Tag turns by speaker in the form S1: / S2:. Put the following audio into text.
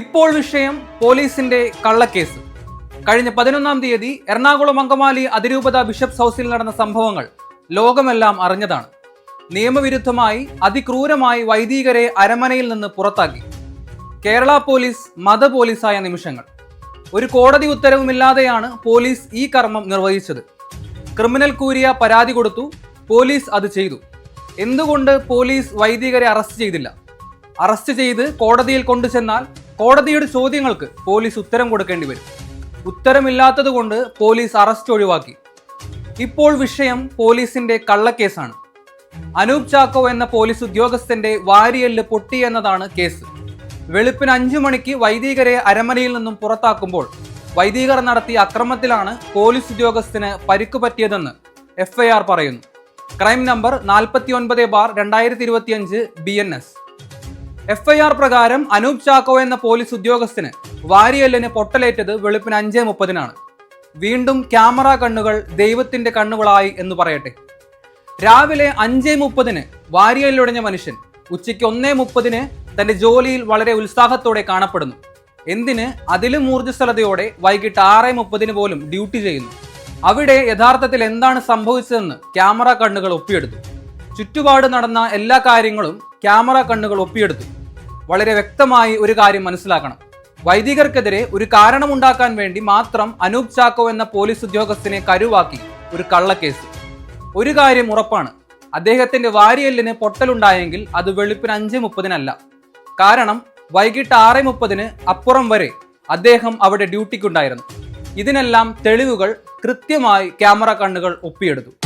S1: ഇപ്പോൾ വിഷയം പോലീസിന്റെ കള്ളക്കേസ്. കഴിഞ്ഞ പതിനൊന്നാം തീയതി എറണാകുളം അങ്കമാലി അതിരൂപത ബിഷപ്സ് ഹൗസിൽ നടന്ന സംഭവങ്ങൾ ലോകമെല്ലാം അറിഞ്ഞതാണ്. നിയമവിരുദ്ധമായി അതിക്രൂരമായി വൈദികരെ അരമനയിൽ നിന്ന് പുറത്താക്കി. കേരള പോലീസ് മത പോലീസായ നിമിഷങ്ങൾ. ഒരു കോടതി ഉത്തരവുമില്ലാതെയാണ് പോലീസ് ഈ കർമ്മം നിർവഹിച്ചത്. ക്രിമിനൽ കൂരിയ പരാതി കൊടുത്തു പോലീസ് അത് ചെയ്തു. എന്തുകൊണ്ട് പോലീസ് വൈദികരെ അറസ്റ്റ് ചെയ്തില്ല? അറസ്റ്റ് ചെയ്ത് കോടതിയിൽ കൊണ്ടുചെന്നാൽ കോടതിയുടെ ചോദ്യങ്ങൾക്ക് പോലീസ് ഉത്തരം കൊടുക്കേണ്ടി വരും. ഉത്തരമില്ലാത്തതുകൊണ്ട് പോലീസ് അറസ്റ്റ് ഒഴിവാക്കി. ഇപ്പോൾ വിഷയം പോലീസിന്റെ കള്ളക്കേസാണ്. അനൂപ് ചാക്കോ എന്ന പോലീസ് ഉദ്യോഗസ്ഥന്റെ വാരിയല്ല് പൊട്ടി എന്നതാണ് കേസ്. വെളുപ്പിന് അഞ്ചു മണിക്ക് വൈദികരെ അരമനയിൽ നിന്നും പുറത്താക്കുമ്പോൾ വൈദികർ നടത്തിയ അക്രമത്തിലാണ് പോലീസ് ഉദ്യോഗസ്ഥന് പരിക്കു പറ്റിയതെന്ന് എഫ്ഐആർ പറയുന്നു. ക്രൈം നമ്പർ നാൽപ്പത്തി ഒൻപത് ബാർ രണ്ടായിരത്തി ഇരുപത്തിയഞ്ച് ബി എൻ എസ്. എഫ്ഐആർ പ്രകാരം അനൂപ് ചാക്കോ എന്ന പോലീസ് ഉദ്യോഗസ്ഥന് വാരിയല്ലിന് പൊട്ടലേറ്റത് വെളുപ്പിന് അഞ്ചേ മുപ്പതിനാണ്. വീണ്ടും ക്യാമറ കണ്ണുകൾ ദൈവത്തിന്റെ കണ്ണുകളായി എന്ന് പറയട്ടെ. രാവിലെ അഞ്ചേ മുപ്പതിന് വാരിയല്ലൊടിഞ്ഞ മനുഷ്യൻ ഉച്ചയ്ക്ക് ഒന്നേ മുപ്പതിന് തന്റെ ജോലിയിൽ വളരെ ഉത്സാഹത്തോടെ കാണപ്പെടുന്നു. എന്തിന്? അതിലും ഊർജസ്വലതയോടെ വൈകിട്ട് ആറ് മുപ്പതിന് പോലും ഡ്യൂട്ടി ചെയ്യുന്നു. അവിടെ യഥാർത്ഥത്തിൽ എന്താണ് സംഭവിച്ചതെന്ന് ക്യാമറ കണ്ണുകൾ ഒപ്പിയെടുത്തു. ചുറ്റുപാട് നടന്ന എല്ലാ കാര്യങ്ങളും ക്യാമറ കണ്ണുകൾ ഒപ്പിയെടുത്തു. വളരെ വ്യക്തമായി ഒരു കാര്യം മനസ്സിലാക്കണം. വൈദികർക്കെതിരെ ഒരു കാരണമുണ്ടാക്കാൻ വേണ്ടി മാത്രം അനൂപ് ചാക്കോ എന്ന പോലീസ് ഉദ്യോഗസ്ഥനെ കരുവാക്കി ഒരു കള്ളക്കേസ്. ഒരു കാര്യം ഉറപ്പാണ്. അദ്ദേഹത്തിന്റെ വാരിയല്ലിന് പൊട്ടലുണ്ടായെങ്കിൽ അത് വെളുപ്പിന് അഞ്ച് മുപ്പതിനല്ല. കാരണം വൈകിട്ട് ആറ് മുപ്പതിന് അപ്പുറം വരെ അദ്ദേഹം അവിടെ ഡ്യൂട്ടിക്കുണ്ടായിരുന്നു. ഇതിനെല്ലാം തെളിവുകൾ കൃത്യമായി ക്യാമറ കണ്ണുകൾ ഒപ്പിയെടുത്തു.